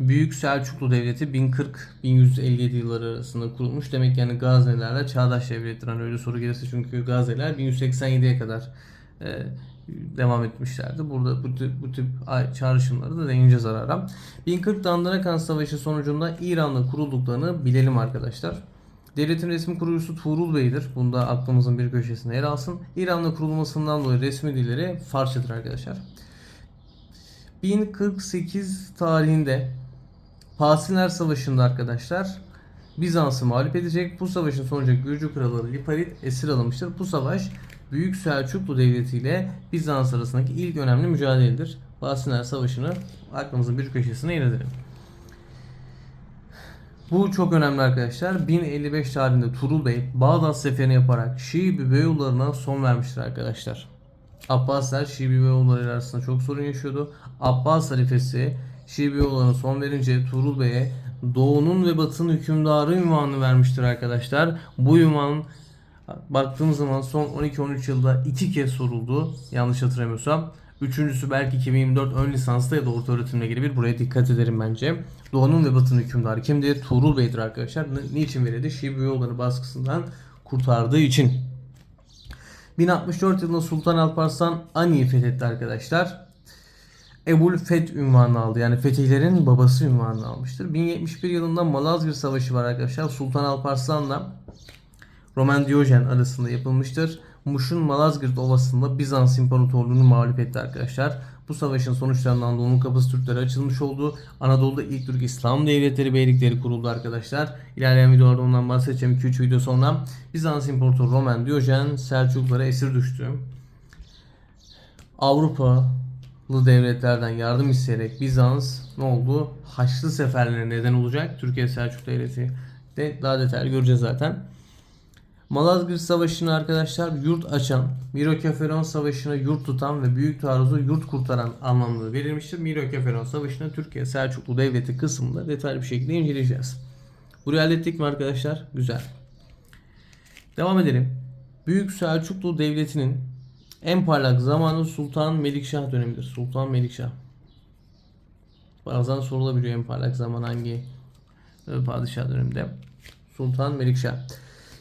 Büyük Selçuklu Devleti 1040-1157 yılları arasında kurulmuş. Demek yani Gaznelilerle çağdaş devlettir. Hani öyle soru gelirse çünkü Gazneliler 1187'ye kadar e, devam etmişlerdi. Burada bu tip, bu tip çağrışımları da değineceğiz ara ara. 1040 Dandanakan Savaşı sonucunda İran'la kurulduklarını bilelim arkadaşlar. Devletin resmi kurucusu Tuğrul Bey'dir. Bunda aklımızın bir köşesinde yer alsın. İran'la kurulmasından dolayı resmi dilleri Farsçadır arkadaşlar. 1048 tarihinde Pasinler Savaşı'nda arkadaşlar Bizans'ı mağlup edecek. Bu savaşın sonucu Gürcü kralı Liparit esir alınmıştır. Bu savaş Büyük Selçuklu Devleti ile Bizans arasındaki ilk önemli mücadeledir. Pasinler Savaşı'nı aklımızın bir köşesine edelim. Bu çok önemli arkadaşlar. 1055 tarihinde Turul Bey Bağdat seferini yaparak Şii Beyoğullarına son vermiştir arkadaşlar. Abbasiler Şii Beyoğulları arasında çok sorun yaşıyordu. Abbas halifesi Şii Beyoğullarına son verince Turul Bey'e Doğu'nun ve Batı'nın hükümdarı ünvanını vermiştir arkadaşlar. Bu ünvan baktığımız zaman son 12-13 yılda iki kez soruldu. Yanlış hatırlamıyorsam. Üçüncüsü belki 2024 ön lisansta ya da orta öğretimle ilgili buraya dikkat ederim bence. Doğu'nun ve Batı'nın hükümdarı kimdir? Tuğrul Bey'dir arkadaşlar. Ni- Niçin verildi? Şii Beyoğulları baskısından kurtardığı için. 1064 yılında Sultan Alparslan Ani'yi fethetti arkadaşlar. Ebul Feth ünvanını aldı. Yani fetihlerin babası ünvanını almıştır. 1071 yılında Malazgirt Savaşı var arkadaşlar. Sultan Alparslan'la Roman Diyojen arasında yapılmıştır. Muş'un Malazgirt Ovası'nda Bizans İmparatorluğu'nu mağlup etti arkadaşlar. Bu savaşın sonuçlarından Doğu'nun kapısı Türklere açılmış oldu. Anadolu'da ilk Türk İslam devletleri, beylikleri kuruldu arkadaşlar. İlerleyen videolarda ondan bahsedeceğim 2-3 video sonra. Bizans İmparatoru Roman Diyojen Selçuklulara esir düştü. Avrupalı devletlerden yardım isteyerek Bizans ne oldu? Haçlı seferlerine neden olacak. Türkiye Selçuk Devleti de daha detaylı göreceğiz zaten. Malazgirt Savaşı'nı arkadaşlar yurt açan, Mirokeferon Savaşı'na yurt tutan ve büyük taarruzu yurt kurtaran anlamında verilmiştir. Mirokeferon Savaşı'nı Türkiye Selçuklu Devleti kısmında detaylı bir şekilde inceleyeceğiz. Burayı hallettik mi arkadaşlar? Güzel. Devam edelim. Büyük Selçuklu Devleti'nin en parlak zamanı Sultan Melikşah dönemidir. Sultan Melikşah. Bazen sorulabiliyor en parlak zaman hangi e, padişah döneminde. Sultan Melikşah.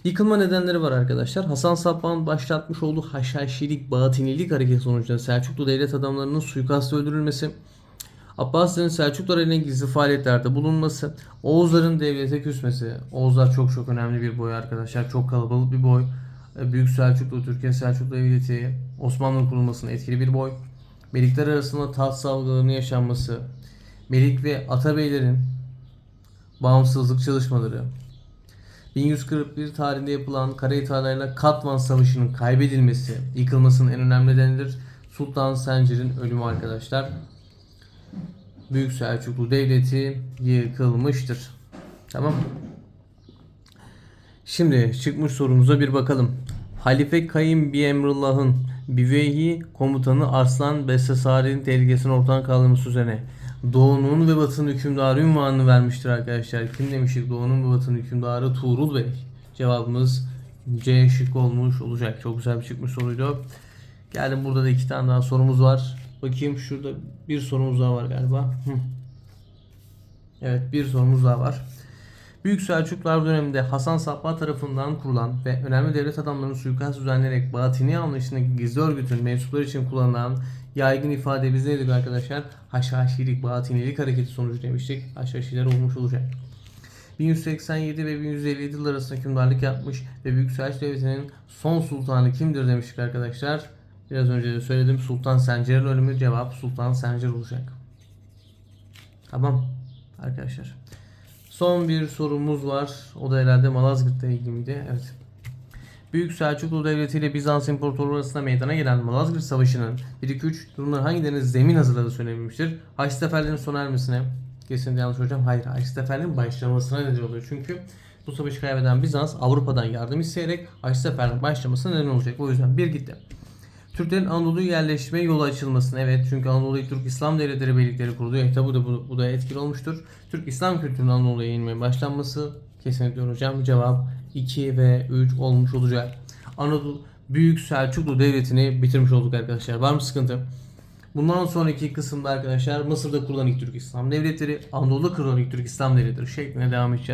Yıkılma nedenleri var arkadaşlar. Hasan Sabbah'ın başlatmış olduğu haşhaşilik, batinilik hareketi sonucunda Selçuklu devlet adamlarının suikastla öldürülmesi, Abbasilerin Selçuklular eline gizli faaliyetlerde bulunması, Oğuzların devlete küsmesi. Oğuzlar çok çok önemli bir boy arkadaşlar. Çok kalabalık bir boy. Büyük Selçuklu, Türkiye Selçuklu Devleti, Osmanlı'nın kurulmasına etkili bir boy. Melikler arasında taht savgalarının yaşanması, Melik ve Atabeylerin bağımsızlık çalışmaları, 1141 tarihinde yapılan Karayiğiterlerle Katman Savaşı'nın kaybedilmesi, yıkılmasının en önemli nedenidir. Sultan Sencer'in ölümü arkadaşlar. Büyük Selçuklu Devleti yıkılmıştır. Tamam. Şimdi çıkmış sorumuza bir bakalım. Halife Kayım Bi Emrullah'ın Biveyhi komutanı Arslan Bestesari'nin tehlikesini ortadan kaldırması üzerine Doğu'nun ve Batı'nın hükümdarı ünvanını vermiştir arkadaşlar. Kim demiştik Doğu'nun ve Batı'nın hükümdarı? Tuğrul Bey. Cevabımız C şık olmuş olacak. Çok güzel bir çıkmış soruydu. Geldim burada da iki tane daha sorumuz var. Bakayım şurada bir sorumuz daha var galiba. Evet bir sorumuz daha var. Büyük Selçuklular döneminde Hasan Sabbah tarafından kurulan ve önemli devlet adamlarının suikast düzenleyerek Batini anlayışındaki gizli örgütün mensupları için kullanılan yaygın ifade biz neydik arkadaşlar? Haşhaşilik, batinilik hareketi sonucu demiştik. Haşhaşiler olmuş olacak. 1187 ve 1157 yıllar arasında hükümdarlık yapmış ve Büyük Selçuk Devleti'nin son sultanı kimdir demiştik arkadaşlar. Biraz önce de söyledim Sultan Sencer'in ölümü cevap Sultan Sencer olacak. Tamam arkadaşlar. Son bir sorumuz var. O da herhalde Malazgirt'le ilgiliydi. Evet. Büyük Selçuklu Devleti ile Bizans İmparatorluğu arasında meydana gelen Malazgirt Savaşı'nın 1-2-3 durumlar hangilerinin zemin hazırladığı söylenilmiştir? Haçlı seferlerin sona ermesine, kesinlikle yanlış hocam, hayır Haçlı seferlerin başlamasına neden oluyor. Çünkü bu savaşı kaybeden Bizans Avrupa'dan yardım isteyerek Haçlı seferlerin başlamasına neden olacak. O yüzden bir gitti. Türklerin Anadolu'yu yerleştirmeye yolu açılmasını evet çünkü Anadolu'yu Türk İslam devletleri birlikleri kurdu. Evet bu da, bu, bu da etkili olmuştur. Türk İslam kültürünün Anadolu'ya inmeye başlanması kesinlikle hocam cevap 2 ve 3 olmuş olacak. Anadolu Büyük Selçuklu Devleti'ni bitirmiş olduk arkadaşlar. Var mı sıkıntı? Bundan sonraki kısımda arkadaşlar Mısır'da kurulan ilk Türk İslam devletleri, Anadolu'da kurulan ilk Türk İslam devletleri şeklinde devam edeceğiz.